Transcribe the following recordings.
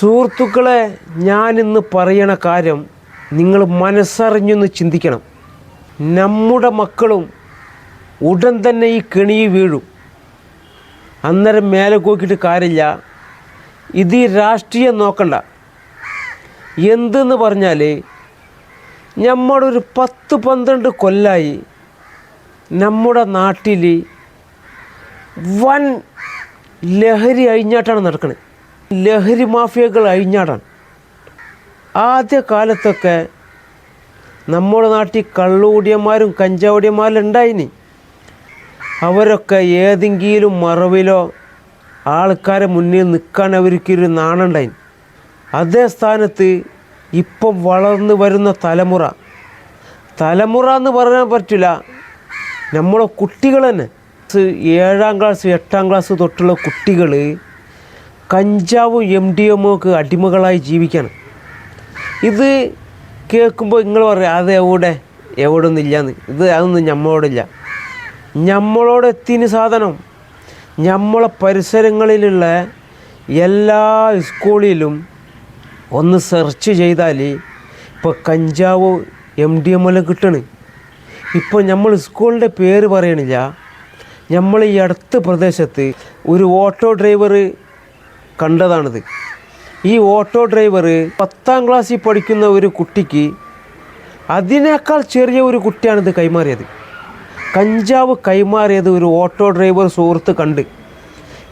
സുഹൃത്തുക്കളെ ഞാനിന്ന് പറയണ കാര്യം നിങ്ങൾ മനസ്സറിഞ്ഞൊന്ന് ചിന്തിക്കണം. നമ്മുടെ മക്കളും ഉടൻ തന്നെ ഈ കെണിയിൽ വീഴും. അന്നേരം മേലെ കോക്കിയിട്ട് കാര്യമില്ല. ഇത് ഈ രാഷ്ട്രീയം നോക്കണ്ട. എന്തെന്ന് പറഞ്ഞാൽ നമ്മളൊരു പത്ത് പന്ത്രണ്ട് കൊല്ലായി നമ്മുടെ നാട്ടിൽ വൻ ലഹരി അഴിഞ്ഞാട്ടാണ് നടക്കുന്നത് ലഹരി മാഫിയകൾ അഴിഞ്ഞാടാൻ. ആദ്യ കാലത്തൊക്കെ നമ്മുടെ നാട്ടിൽ കള്ളുകൂടിയന്മാരും കഞ്ചാവടിയന്മാരും ഉണ്ടായിനി. അവരൊക്കെ ഏതെങ്കിലും മറവിലോ ആൾക്കാരെ മുന്നിൽ നിൽക്കാൻ അവർക്കൊരു നാണുണ്ടായി അതേ സ്ഥാനത്ത് ഇപ്പം വളർന്നു വരുന്ന തലമുറ. തലമുറ എന്ന് പറയാൻ പറ്റില്ല. നമ്മളെ കുട്ടികൾ തന്നെ. ഏഴാം ക്ലാസ് എട്ടാം ക്ലാസ് തൊട്ടുള്ള കുട്ടികൾ കഞ്ചാവും എം ഡി എമ്മൊക്കെ അടിമകളായി ജീവിക്കണം. ഇത് കേൾക്കുമ്പോൾ നിങ്ങൾ പറയും അത് എവിടെ എവിടെ ഒന്നും ഇല്ലയെന്ന് ഇത് അതൊന്നും നമ്മളോടില്ല നമ്മളോട് എത്തിന് സാധനം നമ്മളെ പരിസരങ്ങളിലുള്ള എല്ലാ സ്കൂളിലും ഒന്ന് സെർച്ച് ചെയ്താൽ ഇപ്പോൾ കഞ്ചാവ് എം ഡി എം എല്ലാം കിട്ടണ്. ഇപ്പോൾ നമ്മൾ സ്കൂളിന്റെ പേര് പറയണില്ല. നമ്മൾ ഈ അടുത്ത പ്രദേശത്ത് ഒരു ഓട്ടോ ഡ്രൈവർ കണ്ടതാണിത്. ഈ ഓട്ടോ ഡ്രൈവർ പത്താം ക്ലാസ്സിൽ പഠിക്കുന്ന ഒരു കുട്ടിക്ക് അതിനേക്കാൾ ചെറിയ ഒരു കുട്ടിയാണിത് കൈമാറിയത്. കഞ്ചാവ് കൈമാറിയത് ഒരു ഓട്ടോ ഡ്രൈവർ സുഹൃത്ത് കണ്ട്.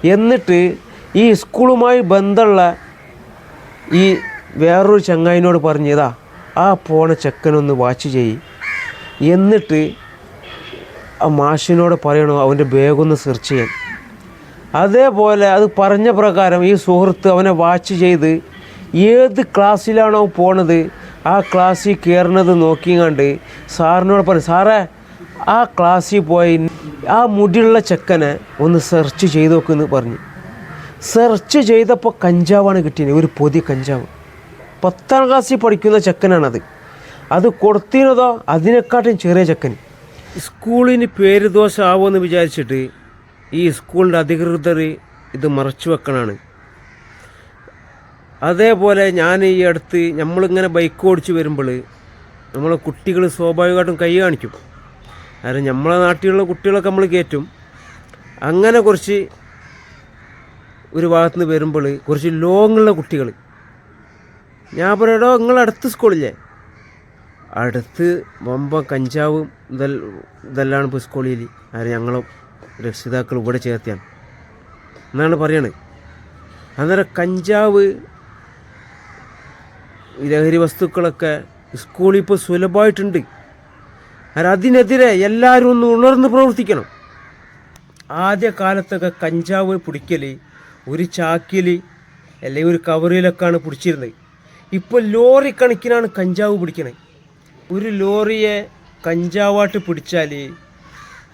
എന്നിട്ട് ഈ സ്കൂളുമായി ബന്ധമുള്ള ഈ വേറൊരു ചങ്ങായിനോട് പറഞ്ഞതാ ആ പോണ ചെക്കനൊന്ന് വാച്ച് ചെയ്യ്. എന്നിട്ട് ആ മാഷിനോട് പറയണോ അവന്റെ ബാഗൊന്ന് സെർച്ച് ചെയ്യാൻ. അതേപോലെ അത് പറഞ്ഞ പ്രകാരം ഈ സുഹൃത്ത് അവനെ വാച്ച് ചെയ്ത് ഏത് ക്ലാസ്സിലാണോ പോണത് ആ ക്ലാസ്സിൽ കയറുന്നത് നോക്കിങ്ങാണ്ട് സാറിനോട് പറഞ്ഞു സാറേ ആ ക്ലാസ്സിൽ പോയി ആ മുടിയുള്ള ചെക്കനെ ഒന്ന് സെർച്ച് ചെയ്ത് നോക്കുമെന്ന് പറഞ്ഞു. സെർച്ച് ചെയ്തപ്പോൾ കഞ്ചാവാണ് കിട്ടിയത് ഒരു പൊതി കഞ്ചാവ്. പത്താം ക്ലാസ്സിൽ പഠിക്കുന്ന ചെക്കനാണത്. അത് കൊടുത്തിരുന്നതോ? അതിനെക്കാട്ടും ചെറിയ ചെക്കൻ. സ്കൂളിന് പേര് ദോഷമാവുമെന്ന് വിചാരിച്ചിട്ട് ഈ സ്കൂളിന്റെ അധികൃതർ ഇത് മറച്ചു വെക്കണാണ്. അതേപോലെ ഞാൻ ഈ അടുത്ത് നമ്മളിങ്ങനെ ബൈക്ക് ഓടിച്ച് വരുമ്പോൾ നമ്മളെ കുട്ടികൾ സ്വാഭാവികമായിട്ടും കൈ കാണിക്കും. കാരണം നമ്മളെ നാട്ടിലുള്ള കുട്ടികളൊക്കെ നമ്മൾ കയറ്റും അങ്ങനെ കുറച്ച് ഒരു ഭാഗത്ത് നിന്ന് വരുമ്പോൾ കുറച്ച് ലോങ്ങുള്ള കുട്ടികൾ ഞാൻ പറയടോ നിങ്ങൾ അടുത്ത സ്കൂളില്ലേ? അടുത്ത് വമ്പ കഞ്ചാവും ഇതെല്ലാം ഇതെല്ലാം ഇപ്പോൾ സ്കൂളിൽ അത് ഞങ്ങളും രക്ഷിതാക്കൾ ഇവിടെ ചേർത്തിയാണ്. എന്നാണ് പറയണത് അന്നേരം കഞ്ചാവ് ലഹരി വസ്തുക്കളൊക്കെ സ്കൂളിൽ ഇപ്പോൾ സുലഭമായിട്ടുണ്ട്. അതിനെതിരെ എല്ലാവരും ഒന്ന് ഉണർന്ന് പ്രവർത്തിക്കണം. ആദ്യ കാലത്തൊക്കെ കഞ്ചാവ് പിടിക്കൽ ഒരു ചാക്കിൽ അല്ലെങ്കിൽ ഒരു കവറിലൊക്കെയാണ് പിടിച്ചിരുന്നത്. ഇപ്പോൾ ലോറി കണക്കിനാണ് കഞ്ചാവ് പിടിക്കണത് ഒരു ലോറിയെ കഞ്ചാവായിട്ട് പിടിച്ചാൽ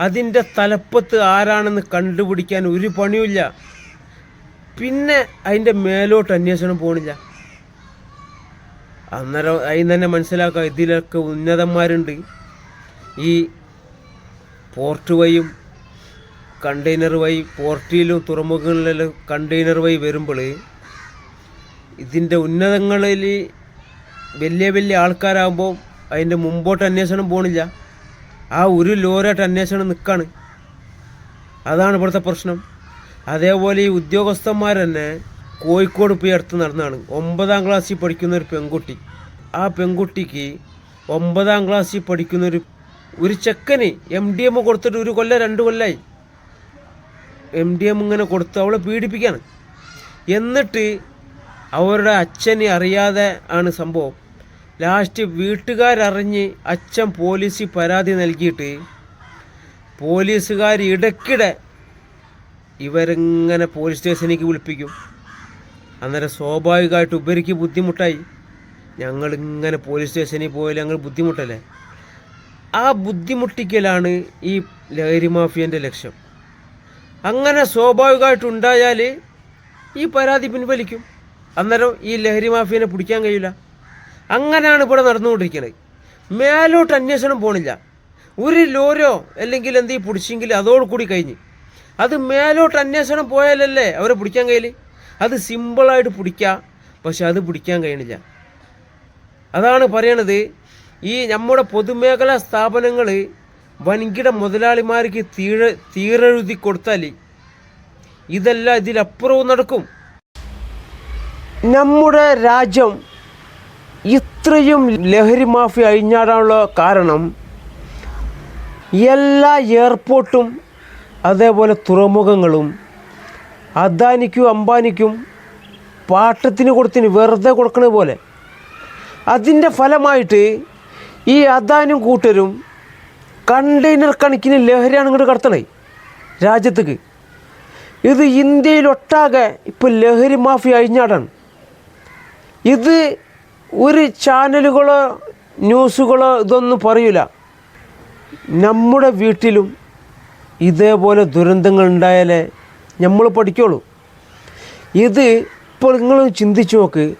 അതിന്റെ തലപ്പത്ത് ആരാണെന്ന് കണ്ടുപിടിക്കാൻ ഒരു പണിയുമില്ല. പിന്നെ അതിന്റെ മേലോട്ട് അന്വേഷണം പോണില്ല. അന്നേരം അതിന് തന്നെ മനസ്സിലാക്കാം ഇതിലൊക്കെ ഉന്നതന്മാരുണ്ട്. ഈ പോർട്ട് വഴിയും കണ്ടെയ്നർ വഴി പോർട്ടിലും തുറമുഖങ്ങളിലും കണ്ടെയ്നർ വഴി വരുമ്പോൾ ഇതിന്റെ ഉന്നതങ്ങളിൽ വലിയ വലിയ ആൾക്കാരാകുമ്പോൾ അതിന്റെ മുമ്പോട്ട് അന്വേഷണം പോണില്ല. ആ ഒരു ലോറിയായിട്ട് അന്വേഷണം നിൽക്കാണ് അതാണ് ഇവിടുത്തെ പ്രശ്നം. അതേപോലെ ഈ ഉദ്യോഗസ്ഥന്മാർ തന്നെ കോഴിക്കോട് പോയി അടുത്ത് നടന്നതാണ് ഒമ്പതാം ക്ലാസ്സിൽ പഠിക്കുന്ന ഒരു പെൺകുട്ടി. ആ പെൺകുട്ടിക്ക് ഒമ്പതാം ക്ലാസ്സിൽ പഠിക്കുന്ന ഒരു ഒരു ചെക്കന് എം ഡി എം കൊടുത്തിട്ട് ഒരു കൊല്ലം രണ്ട് കൊല്ലമായി എം ഡി എം ഇങ്ങനെ കൊടുത്ത് അവളെ പീഡിപ്പിക്കുകയാണ് എന്നിട്ട് അവരുടെ അച്ഛനെ അറിയാതെ ആണ് സംഭവം. ലാസ്റ്റ് വീട്ടുകാരറിഞ്ഞ് അച്ഛൻ പോലീസിൽ പരാതി നൽകിയിട്ട് പോലീസുകാർ ഇടയ്ക്കിടെ ഇവരിങ്ങനെ പോലീസ് സ്റ്റേഷനിലേക്ക് വിളിപ്പിക്കും. അന്നേരം സ്വാഭാവികമായിട്ട് ഉപരിക്ക് ബുദ്ധിമുട്ടായി. ഞങ്ങളിങ്ങനെ പോലീസ് സ്റ്റേഷനിൽ പോയാൽ ഞങ്ങൾ ബുദ്ധിമുട്ടല്ലേ? ആ ബുദ്ധിമുട്ടിക്കലാണ് ഈ ലഹരി മാഫിയന്റെ ലക്ഷ്യം. അങ്ങനെ സ്വാഭാവികമായിട്ടുണ്ടായാൽ ഈ പരാതി പിൻവലിക്കും. അന്നേരം ഈ ലഹരി മാഫിയനെ പിടിക്കാൻ കഴിയില്ല. അങ്ങനെയാണ് ഇവിടെ നടന്നുകൊണ്ടിരിക്കുന്നത് മേലോട്ട് അന്വേഷണം പോണില്ല. ഒരു ലോരോ അല്ലെങ്കിൽ എന്തെങ്കിലും പിടിച്ചെങ്കിൽ അതോടുകൂടി കഴിഞ്ഞ്. അത് മേലോട്ട് അന്വേഷണം പോയാലല്ലേ അവരെ പിടിക്കാൻ കഴിയില്ല അത് സിമ്പിളായിട്ട് പിടിക്കുക പക്ഷെ അത് പിടിക്കാൻ കഴിയണില്ല. അതാണ് പറയണത്. ഈ നമ്മുടെ പൊതുമേഖലാ സ്ഥാപനങ്ങൾ വൻകിട മുതലാളിമാർക്ക് തീഴ തീരെഴുതി കൊടുത്താൽ ഇതെല്ലാം ഇതിലപ്പുറവും നടക്കും. നമ്മുടെ രാജ്യം ഇത്രയും ലഹരി മാഫിയ അഴിഞ്ഞാടാനുള്ള കാരണം എല്ലാ എയർപോർട്ടും അതേപോലെ തുറമുഖങ്ങളും അദാനിക്കും അംബാനിക്കും പാട്ടത്തിന് കൊടുത്തിന് വെറുതെ കൊടുക്കണ പോലെ. അതിന്റെ ഫലമായിട്ട് ഈ അദാനും കൂട്ടരും കണ്ടെയ്നർ കണക്കിന് ലഹരിയാണ് ഇങ്ങോട്ട് കടത്തണേ രാജ്യത്തേക്ക്. ഇത് ഇന്ത്യയിലൊട്ടാകെ ഇപ്പോൾ ലഹരി മാഫി അഴിഞ്ഞാടാണ്. ഇത് ഒരു ചാനലുകളോ ന്യൂസുകളോ ഇതൊന്നും പറയൂല. നമ്മുടെ വീട്ടിലും ഇതേപോലെ ദുരന്തങ്ങൾ ഉണ്ടായാലേ നമ്മൾ പഠിക്കുള്ളൂ. ഇത് ഇപ്പോൾ നിങ്ങൾ ചിന്തിച്ചു നോക്ക്.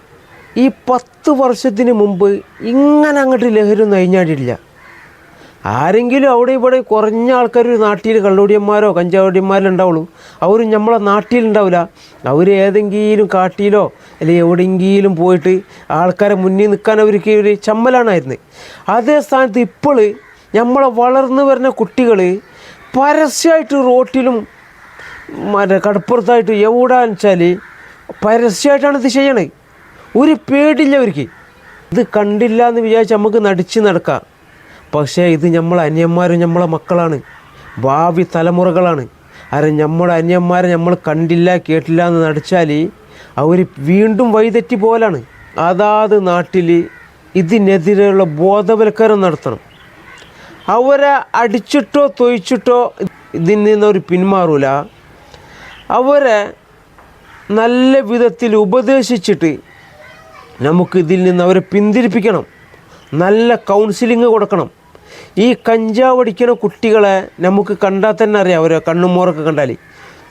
ഈ പത്ത് വർഷത്തിന് മുമ്പ് ഇങ്ങനെ അങ്ങോട്ട് ലഹരി ഒന്നും അഴിഞ്ഞാടിയില്ല ആരെങ്കിലും അവിടെ ഇവിടെ കുറഞ്ഞ ആൾക്കാർ നാട്ടിൽ കള്ളുടിയന്മാരോ കഞ്ചാവടിയന്മാരോ ഉണ്ടാവുള്ളൂ. അവർ നമ്മളെ നാട്ടിലുണ്ടാവില്ല അവർ ഏതെങ്കിലും കാട്ടിലോ അല്ലെങ്കിൽ എവിടെയെങ്കിലും പോയിട്ട് ആൾക്കാരെ മുന്നിൽ നിൽക്കാൻ അവർക്ക് ഒരു ചമ്മലാണായിരുന്നത് അതേ സ്ഥാനത്ത് ഇപ്പോൾ നമ്മളെ വളർന്നു വരുന്ന കുട്ടികൾ പരസ്യമായിട്ട് റോട്ടിലും മറ്റേ കടപ്പുറത്തായിട്ട് എവിടാന്ന് വെച്ചാൽ പരസ്യമായിട്ടാണ് ഇത് ചെയ്യണത് ഒരു പേടില്ല അവർക്ക്. ഇത് കണ്ടില്ല എന്ന് വിചാരിച്ച് നമുക്ക് നടിച്ച് നടക്കാം. പക്ഷേ ഇത് നമ്മളെ അന്യന്മാരും നമ്മളെ മക്കളാണ്. ഭാവി തലമുറകളാണ്. അരെ നമ്മുടെ അന്യന്മാരെ നമ്മൾ കണ്ടില്ല കേട്ടില്ല എന്ന് നടിച്ചാൽ അവർ വീണ്ടും വഴിതെറ്റി പോലാണ്. അതാത് നാട്ടിൽ ഇതിനെതിരെയുള്ള ബോധവൽക്കരണം നടത്തണം. അവരെ അടിച്ചിട്ടോ തൊയിച്ചിട്ടോ ഇതിൽ നിന്നവർ പിന്മാറൂല. അവരെ നല്ല വിധത്തിൽ ഉപദേശിച്ചിട്ട് നമുക്കിതിൽ നിന്ന് അവരെ പിന്തിരിപ്പിക്കണം. നല്ല കൗൺസിലിംഗ് കൊടുക്കണം. ഈ കഞ്ചാവ് അടിക്കുന്ന കുട്ടികളെ നമുക്ക് കണ്ടാൽ തന്നെ അറിയാം അവരെ കണ്ണും മോറൊക്കെ കണ്ടാൽ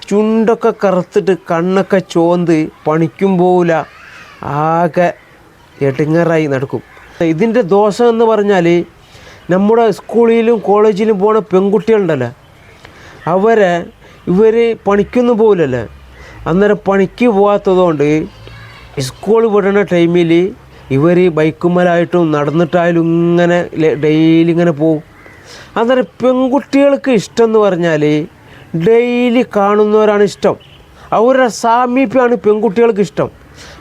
ചുണ്ടൊക്കെ കറുത്തിട്ട് കണ്ണൊക്കെ ചോന്ത് പണിക്കും പോവില്ല ആകെ എട്ടിങ്ങറായി നടക്കും. ഇതിന്റെ ദോഷം എന്ന് പറഞ്ഞാൽ നമ്മുടെ സ്കൂളിലും കോളേജിലും പോണ പെൺകുട്ടികളുണ്ടല്ലോ അവരെ ഇവർ പണിക്കൊന്നും പോവില്ലല്ലേ. അന്നേരം പണിക്ക് പോകാത്തതുകൊണ്ട് സ്കൂൾ വിടുന്ന ടൈമിൽ ഇവർ ബൈക്കുമ്മലായിട്ടും നടന്നിട്ടായാലും ഇങ്ങനെ ഡെയിലി ഇങ്ങനെ പോവും. അന്നേരം പെൺകുട്ടികൾക്ക് ഇഷ്ടം എന്ന് പറഞ്ഞാൽ ഡെയിലി കാണുന്നവരാണ് ഇഷ്ടം. അവരുടെ സാമീപ്യമാണ് പെൺകുട്ടികൾക്ക് ഇഷ്ടം.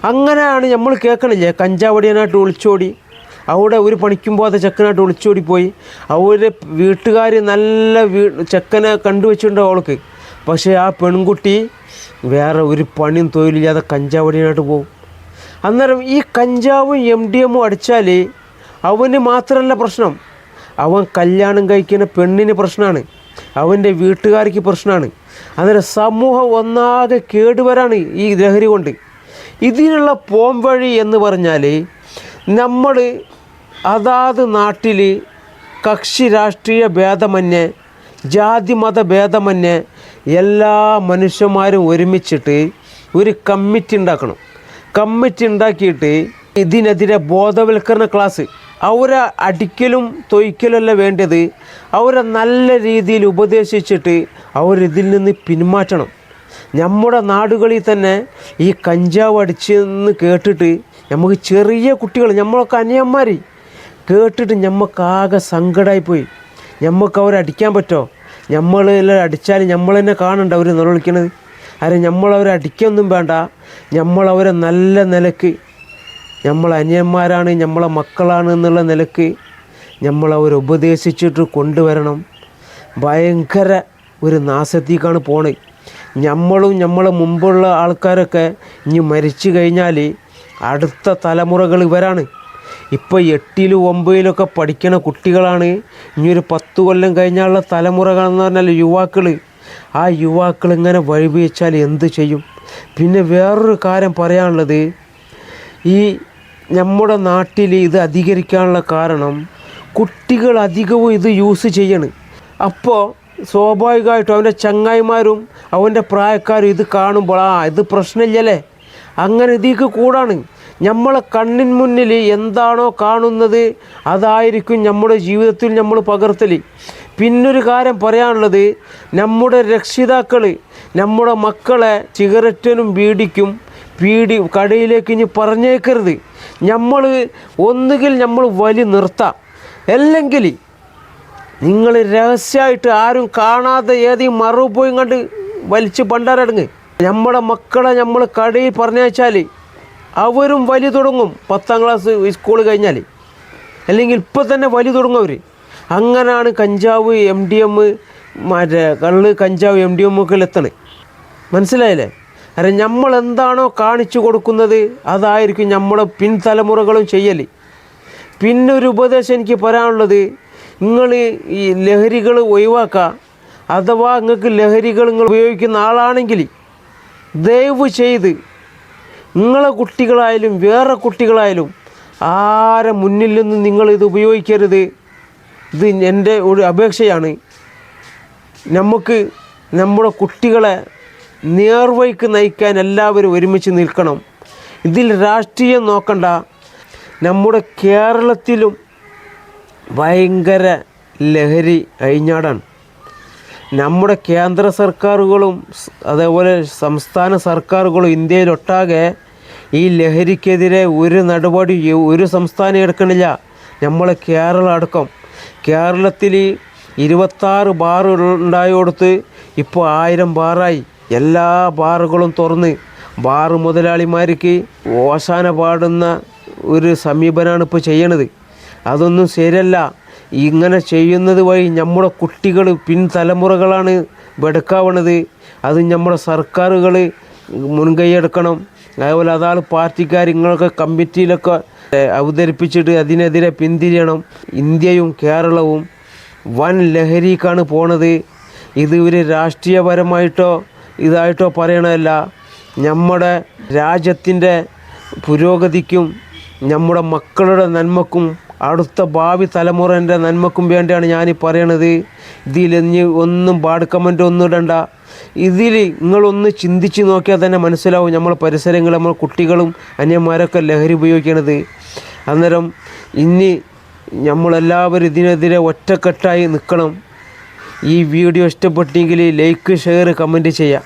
അങ്ങനെയാണ് നമ്മൾ കേൾക്കണില്ലേ? കഞ്ചാവടിയനായിട്ട് ഒളിച്ചോടി അവിടെ ഒരു പണിക്കും പോകാത്ത ചെക്കനായിട്ട് ഒളിച്ചോടി പോയി. അവരുടെ വീട്ടുകാർ നല്ല വീ ചെക്കനെ കണ്ടുവച്ചിട്ടുണ്ടാവും അവൾക്ക്. പക്ഷേ ആ പെൺകുട്ടി വേറെ ഒരു പണിയും തൊഴിലില്ലാതെ കഞ്ചാവടിയനായിട്ട് പോകും അന്നേരം ഈ കഞ്ചാവും എം ഡി എമ്മും അടിച്ചാൽ അവന് മാത്രമല്ല പ്രശ്നം. അവൻ കല്യാണം കഴിക്കുന്ന പെണ്ണിന് പ്രശ്നമാണ് അവന്റെ വീട്ടുകാർക്ക് പ്രശ്നമാണ് അന്നേരം സമൂഹം ഒന്നാകെ കേടുവരാണ് ഈ ലഹരി കൊണ്ട്. ഇതിനുള്ള പോംവഴി എന്ന് പറഞ്ഞാൽ നമ്മൾ അതാത് നാട്ടിൽ കക്ഷി രാഷ്ട്രീയ ഭേദമന്യേ ജാതി മത ഭേദമന്യേ എല്ലാ മനുഷ്യന്മാരും ഒരുമിച്ചിട്ട് ഒരു കമ്മിറ്റി ഉണ്ടാക്കണം. കമ്മിറ്റി ഉണ്ടാക്കിയിട്ട് ഇതിനെതിരെ ബോധവൽക്കരണ ക്ലാസ് അവരെ അടിക്കലും തൊയ്ക്കലല്ല വേണ്ടത്. അവരെ നല്ല രീതിയിൽ ഉപദേശിച്ചിട്ട് അവരിതിൽ നിന്ന് പിന്മാറ്റണം. നമ്മുടെ നാടുകളിൽ തന്നെ ഈ കഞ്ചാവ് അടിച്ചെന്ന് കേട്ടിട്ട് നമുക്ക് ചെറിയ കുട്ടികൾ നമ്മളൊക്കെ അനിയന്മാർ കേട്ടിട്ട് നമുക്കാകെ സങ്കടമായിപ്പോയി നമുക്ക് അവരെ അടിക്കാൻ പറ്റുമോ നമ്മളെല്ലാം അടിച്ചാൽ നമ്മൾ തന്നെ കാണണ്ട അവർ നിലവിളിക്കണത്. അരെ നമ്മളവരെ അടിക്കൊന്നും വേണ്ട. നമ്മളവരെ നല്ല നിലയ്ക്ക്. നമ്മൾ അനിയന്മാരാണ് നമ്മളെ മക്കളാണ് എന്നുള്ള നിലയ്ക്ക് നമ്മളവരെ ഉപദേശിച്ചിട്ട് കൊണ്ടുവരണം. ഭയങ്കര ഒരു നാശത്തേക്കാണ് പോണേ. നമ്മളും നമ്മളെ മുമ്പുള്ള ആൾക്കാരൊക്കെ ഇനി മരിച്ചു കഴിഞ്ഞാൽ അടുത്ത തലമുറകൾ ഇവരാണ്. ഇപ്പോൾ എട്ടിലും ഒമ്പതിലൊക്കെ പഠിക്കണ കുട്ടികളാണ്. ഇനി ഒരു പത്ത് കൊല്ലം കഴിഞ്ഞാലുള്ള തലമുറകളെന്ന് പറഞ്ഞാൽ യുവാക്കൾ ആ യുവാക്കൾ ഇങ്ങനെ വഴിവെച്ചാൽ എന്ത് ചെയ്യും? പിന്നെ വേറൊരു കാര്യം പറയാനുള്ളത് ഈ നമ്മുടെ നാട്ടിൽ ഇത് അധികരിക്കാനുള്ള കാരണം കുട്ടികൾ അധികവും ഇത് യൂസ് ചെയ്യണ്. അപ്പോൾ സ്വാഭാവികമായിട്ടും അവന്റെ ചങ്ങായിമാരും അവന്റെ പ്രായക്കാരും ഇത് കാണുമ്പോൾ ആ ഇത് പ്രശ്നമില്ലല്ലേ? അങ്ങനെ ഇതിക്ക് കൂടാണ്. നമ്മളെ കണ്ണിൻ മുന്നിൽ എന്താണോ കാണുന്നത് അതായിരിക്കും നമ്മുടെ ജീവിതത്തിൽ നമ്മൾ പകർത്തൽ പിന്നൊരു കാര്യം പറയാനുള്ളത് നമ്മുടെ രക്ഷിതാക്കൾ നമ്മുടെ മക്കളെ സിഗരറ്റിനും ബീഡിക്കും പീടി കടയിലേക്ക് ഇനി പറഞ്ഞേക്കരുത്. നമ്മൾ ഒന്നുകിൽ നമ്മൾ വലി നിർത്താം. അല്ലെങ്കിൽ നിങ്ങൾ രഹസ്യമായിട്ട് ആരും കാണാതെ ഏതെങ്കിലും മറവ് പോയി കണ്ട് വലിച്ച് പണ്ടാരടങ്ങ്. നമ്മുടെ മക്കളെ നമ്മൾ കടയിൽ പറഞ്ഞയച്ചാൽ അവരും വലി തുടങ്ങും. പത്താം ക്ലാസ് സ്കൂൾ കഴിഞ്ഞാൽ അല്ലെങ്കിൽ ഇപ്പം തന്നെ വലി തുടങ്ങും അവർ അങ്ങനെയാണ് കഞ്ചാവ് എം ഡി എം മറ്റേ കള്ള് കഞ്ചാവ് എം ഡി എം ഒക്കെ എത്തണത് മനസ്സിലായില്ലേ? അല്ല നമ്മൾ എന്താണോ കാണിച്ചു കൊടുക്കുന്നത് അതായിരിക്കും നമ്മുടെ പിൻതലമുറകളും ചെയ്യൽ പിന്നെ ഒരു ഉപദേശം എനിക്ക് പറയാനുള്ളത് നിങ്ങൾ ഈ ലഹരികൾ ഒഴിവാക്കുക അഥവാ നിങ്ങൾക്ക് ലഹരികൾ നിങ്ങൾ ഉപയോഗിക്കുന്ന ആളാണെങ്കിൽ ദയവ് ചെയ്ത് നിങ്ങളെ കുട്ടികളായാലും വേറെ കുട്ടികളായാലും ആരെ മുന്നിൽ നിന്ന് നിങ്ങൾ ഇത് ഉപയോഗിക്കരുത്. ഇത് എന്റെ ഒരു അപേക്ഷയാണ്. നമുക്ക് നമ്മുടെ കുട്ടികളെ നേർവഴിക്ക് നയിക്കാൻ എല്ലാവരും ഒരുമിച്ച് നിൽക്കണം. ഇതിൽ രാഷ്ട്രീയം നോക്കണ്ട. നമ്മുടെ കേരളത്തിലും ഭയങ്കര ലഹരി അഴിഞ്ഞാടാണ്. നമ്മുടെ കേന്ദ്ര സർക്കാരുകളും അതേപോലെ സംസ്ഥാന സർക്കാരുകളും ഇന്ത്യയിലൊട്ടാകെ ഈ ലഹരിക്കെതിരെ ഒരു നടപടി ഒരു സംസ്ഥാനം എടുക്കണില്ല. നമ്മൾ കേരളം അടക്കം. കേരളത്തിൽ ഇരുപത്താറ് ബാർ ഉണ്ടായോടത്ത് ഇപ്പോൾ ആയിരം ബാറായി. എല്ലാ ബാറുകളും തുറന്ന്. ബാർ മുതലാളിമാർക്ക് ഓശാന പാടുന്ന ഒരു സമീപനമാണ് ഇപ്പോൾ ചെയ്യണത്. അതൊന്നും ശരിയല്ല. ഇങ്ങനെ ചെയ്യുന്നത് വഴി നമ്മുടെ കുട്ടികൾ പിൻതലമുറകളാണ് വെടുക്കാവണത്. അത് നമ്മുടെ സർക്കാരുകൾ മുൻകൈയെടുക്കണം അതേപോലെ അതാണ് പാർട്ടിക്കാർ ഇങ്ങളൊക്കെ കമ്മിറ്റിയിലൊക്കെ അവതരിപ്പിച്ചിട്ട് അതിനെതിരെ പിന്തിരിയണം. ഇന്ത്യയും കേരളവും വൻ ലഹരിക്കാണ് പോണത്. ഇത് ഒരു രാഷ്ട്രീയപരമായിട്ടോ ഇതായിട്ടോ പറയണതല്ല. നമ്മുടെ രാജ്യത്തിന്റെ പുരോഗതിക്കും നമ്മുടെ മക്കളുടെ നന്മക്കും അടുത്ത ഭാവി തലമുറന്റെ നന്മക്കും വേണ്ടിയാണ് ഞാൻ ഈ പറയണത് ഇനി ഒന്നും ബാഡ് കമന്റ് ഒന്നും ഇടണ്ട. ഇതിൽ നിങ്ങളൊന്ന് ചിന്തിച്ച് നോക്കിയാൽ തന്നെ മനസ്സിലാവും നമ്മൾ പരിസരങ്ങൾ നമ്മൾ കുട്ടികളും അന്യന്മാരൊക്കെ ലഹരി ഉപയോഗിക്കണത്. അന്നേരം ഇനി നമ്മളെല്ലാവരും ഇതിനെതിരെ ഒറ്റക്കെട്ടായി നിൽക്കണം. ഈ വീഡിയോ ഇഷ്ടപ്പെട്ടെങ്കിൽ ലൈക്ക് ഷെയർ കമന്റ് ചെയ്യാം